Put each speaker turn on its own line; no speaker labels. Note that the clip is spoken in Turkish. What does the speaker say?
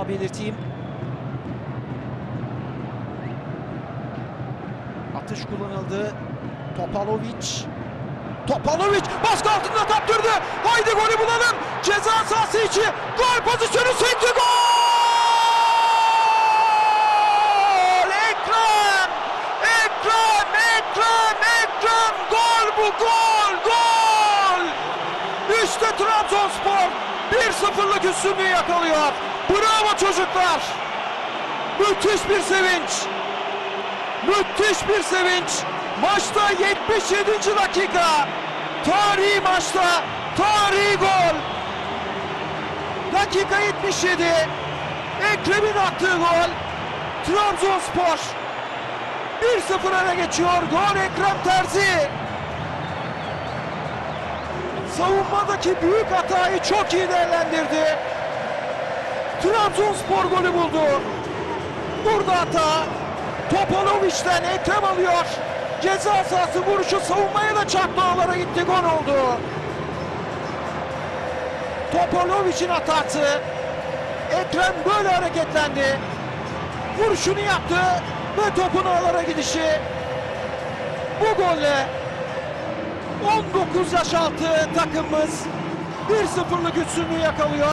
daha belirteyim. Atış kullanıldı. Topalovic. Topalovic baskı altında kaptırdı. Haydi golü bulalım. Ceza sahası içi. Gol pozisyonu sekti gol! Ekrem! Ekrem! Ekrem! Ekrem! Gol bu gol! Gol! İşte Trabzonspor 1-0'lık üstünlüğü yakalıyor. Bravo çocuklar! Müthiş bir sevinç! Müthiş bir sevinç! Maçta 77. dakika! Tarihi maçta tarihi gol! Dakika 77. Ekrem'in attığı gol. Trabzonspor 1-0 öne geçiyor. Gol Ekrem Terzi. Savunmadaki büyük hatayı çok iyi değerlendirdi. Trabzonspor golü buldu. Burada hata. Topalovic'den Ekrem alıyor. Ceza sahası vuruşu savunmaya da çarptı ağlara gitti gol oldu. Topalovic'in hatası. Ekrem böyle hareketlendi. Vuruşunu yaptı ve topun ağlara gidişi. Bu golle 19 yaş altı takımımız 1-0'lık üstünlüğü yakalıyor.